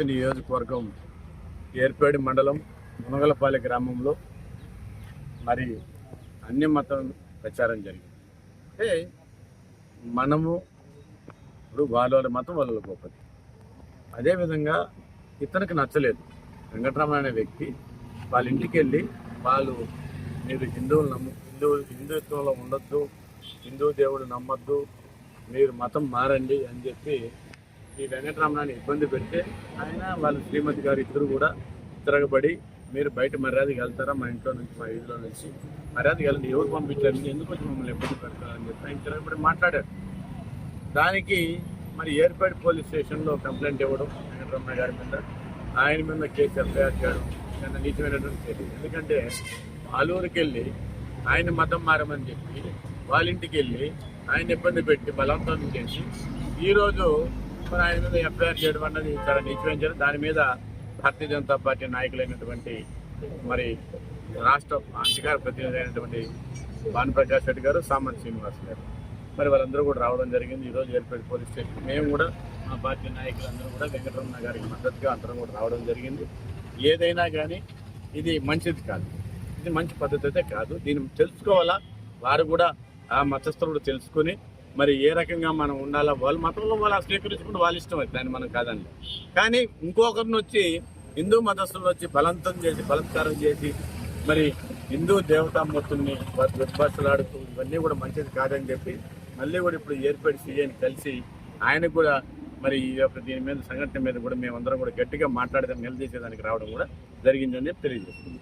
నియోజకవర్గం ఏర్పేడి మండలం మునగలపాలె గ్రామంలో మరి అన్ని మతం ప్రచారం జరిగింది. అంటే మనము ఇప్పుడు వాళ్ళ వాళ్ళ మతం వాళ్ళ గొప్పది. అదేవిధంగా ఇతనికి నచ్చలేదు. వెంకటరమణ అనే వ్యక్తి వాళ్ళ ఇంటికి వెళ్ళి వాళ్ళు మీరు హిందువులు నమ్ము హిందూ హిందుత్వంలో ఉండొద్దు హిందూ దేవుడు నమ్మొద్దు మీరు మతం మారండి అని చెప్పి ఈ వెంకటరమణాన్ని ఇబ్బంది పెడితే ఆయన వాళ్ళ శ్రీమతి గారు ఇద్దరు కూడా తిరగబడి మీరు బయట మర్యాదకి వెళ్తారా మా ఇంట్లో నుంచి మా ఇంట్లో నుంచి? మర్యాదకి వెళ్ళండి ఎవరు పంపించారు? ఎందుకు వచ్చి మమ్మల్ని ఇబ్బంది పెడతారని చెప్పి ఆయన తిరగబడి మాట్లాడారు. దానికి మరి ఏర్పేట పోలీస్ స్టేషన్లో కంప్లైంట్ ఇవ్వడం వెంకటరమణ గారి మీద ఆయన మీద కేసు ఎఫ్ఐఆర్ చేయడం చాలా నీచమైనటువంటి చర్య ఎందుకంటే ఆలూరుకి వెళ్ళి ఆయన మతం మారమని చెప్పి వాళ్ళ ఇంటికి వెళ్ళి ఆయన ఇబ్బంది పెట్టి బలవంతం చేసి ఈరోజు మరి ఆయన మీద ఎఫ్ఐఆర్ చేయడం అన్నది చాలా నిశ్చయించారు దాని మీద భారతీయ జనతా పార్టీ నాయకులైనటువంటి మరి రాష్ట్ర అధికార ప్రతినిధి అయినటువంటి భానుప్రకాష్ రెడ్డి గారు సామాన్ శ్రీనివాస్ గారు. మరి వాళ్ళందరూ కూడా రావడం జరిగింది. ఈరోజు ఏర్పేట పోలీస్ స్టేషన్ మేము కూడా మా పార్టీ నాయకులందరూ కూడా వెంకటరమణ గారికి మద్దతుగా అందరం కూడా రావడం జరిగింది. ఏదైనా కానీ ఇది మంచిది కాదు. ఇది మంచి పద్ధతి అయితే కాదు. దీన్ని తెలుసుకోవాలా? వారు కూడా ఆ మతస్థులు తెలుసుకొని మరి ఏ రకంగా మనం ఉండాలా వాళ్ళ మతంలో వాళ్ళు స్వీకరించుకుంటే వాళ్ళ ఇష్టం అది దాన్ని మనం కాదండి. కానీ ఇంకొకరిని వచ్చి హిందూ మతస్థులను వచ్చి బలంతం చేసి బలత్కారం చేసి మరి హిందూ దేవతామూర్తుల్ని దుర్భాషలాడుతూ ఇవన్నీ కూడా మంచిది కాదని చెప్పి మళ్ళీ కూడా ఇప్పుడు ఏర్పడి సీఎని కలిసి ఆయనకు కూడా మరి ఈ యొక్క దీని మీద సంఘటన మీద కూడా మేమందరం కూడా గట్టిగా మాట్లాడదాం నిలదీసేదానికి రావడం కూడా జరిగిందని చెప్పి తెలియజేస్తుంది